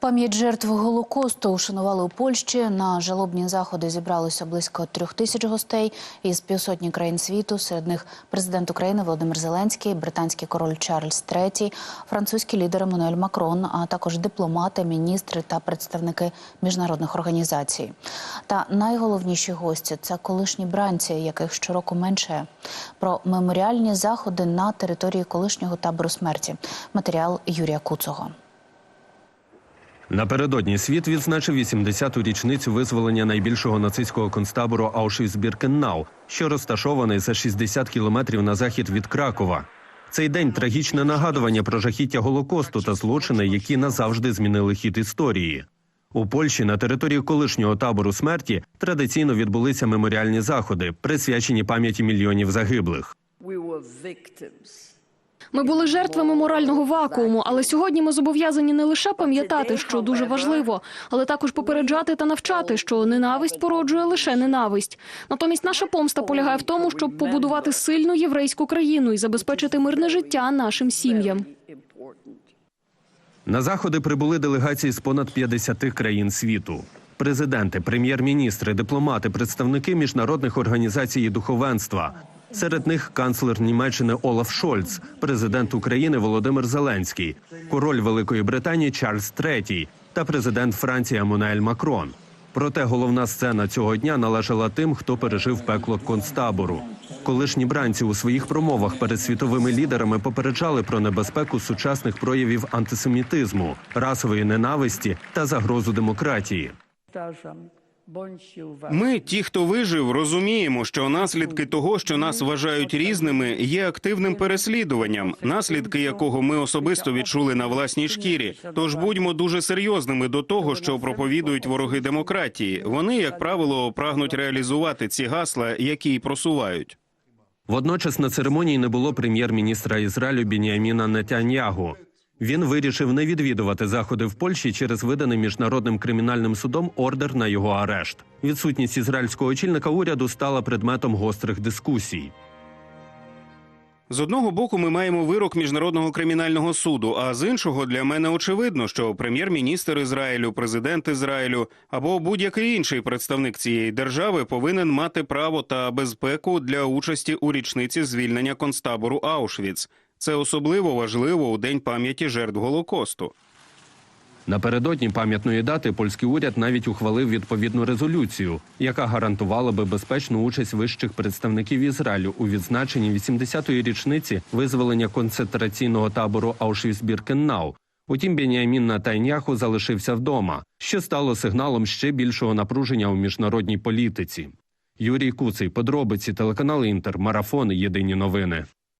Пам'ять жертв Голокосту ушанували у Польщі. На жалобні заходи зібралося близько трьох тисяч гостей із півсотні країн світу. Серед них президент України Володимир Зеленський, британський король Чарльз III, французький лідер Еммануель Макрон, а також дипломати, міністри та представники міжнародних організацій. Та найголовніші гості це колишні бранці, яких щороку менше. Про меморіальні заходи на території колишнього табору смерті. Матеріал Юрія Куцого. Напередодні світ відзначив 80-ту річницю визволення найбільшого нацистського концтабору Аушвіц-Біркеннау, що розташований за 60 кілометрів на захід від Кракова. Цей день трагічне нагадування про жахіття Голокосту та злочини, які назавжди змінили хід історії. У Польщі на території колишнього табору смерті традиційно відбулися меморіальні заходи, присвячені пам'яті мільйонів загиблих. Ми були жертвами морального вакууму, але сьогодні ми зобов'язані не лише пам'ятати, що дуже важливо, але також попереджати та навчати, що ненависть породжує лише ненависть. Натомість наша помста полягає в тому, щоб побудувати сильну єврейську країну і забезпечити мирне життя нашим сім'ям. На заходи прибули делегації з понад 50 країн світу. Президенти, прем'єр-міністри, дипломати, представники міжнародних організацій і духовенства. Серед них канцлер Німеччини Олаф Шольц, президент України Володимир Зеленський, король Великої Британії Чарльз III та президент Франції Еммануель Макрон. Проте головна сцена цього дня належала тим, хто пережив пекло концтабору. Колишні бранці у своїх промовах перед світовими лідерами попереджали про небезпеку сучасних проявів антисемітизму, расової ненависті та загрозу демократії. Ми, ті, хто вижив, розуміємо, що наслідки того, що нас вважають різними, є активним переслідуванням, наслідки якого ми особисто відчули на власній шкірі. Тож будьмо дуже серйозними до того, що проповідують вороги демократії. Вони, як правило, прагнуть реалізувати ці гасла, які й просувають. Водночас на церемонії не було прем'єр-міністра Ізраїлю Біняміна Нетаньягу. Він вирішив не відвідувати заходи в Польщі через виданий міжнародним кримінальним судом ордер на його арешт. Відсутність ізраїльського очільника уряду стала предметом гострих дискусій. З одного боку, ми маємо вирок міжнародного кримінального суду. А з іншого для мене очевидно, що прем'єр-міністр Ізраїлю, президент Ізраїлю або будь-який інший представник цієї держави повинен мати право та безпеку для участі у річниці звільнення концтабору Аушвіц. Це особливо важливо у день пам'яті жертв Голокосту. Напередодні пам'ятної дати польський уряд навіть ухвалив відповідну резолюцію, яка гарантувала би безпечну участь вищих представників Ізраїлю у відзначенні 80-ї річниці визволення концентраційного табору Аушвіц-Біркеннау. Утім, Беніамін Натайняху залишився вдома, що стало сигналом ще більшого напруження у міжнародній політиці. Юрій Куций, подробиці, телеканал Інтер, марафон. Єдині новини.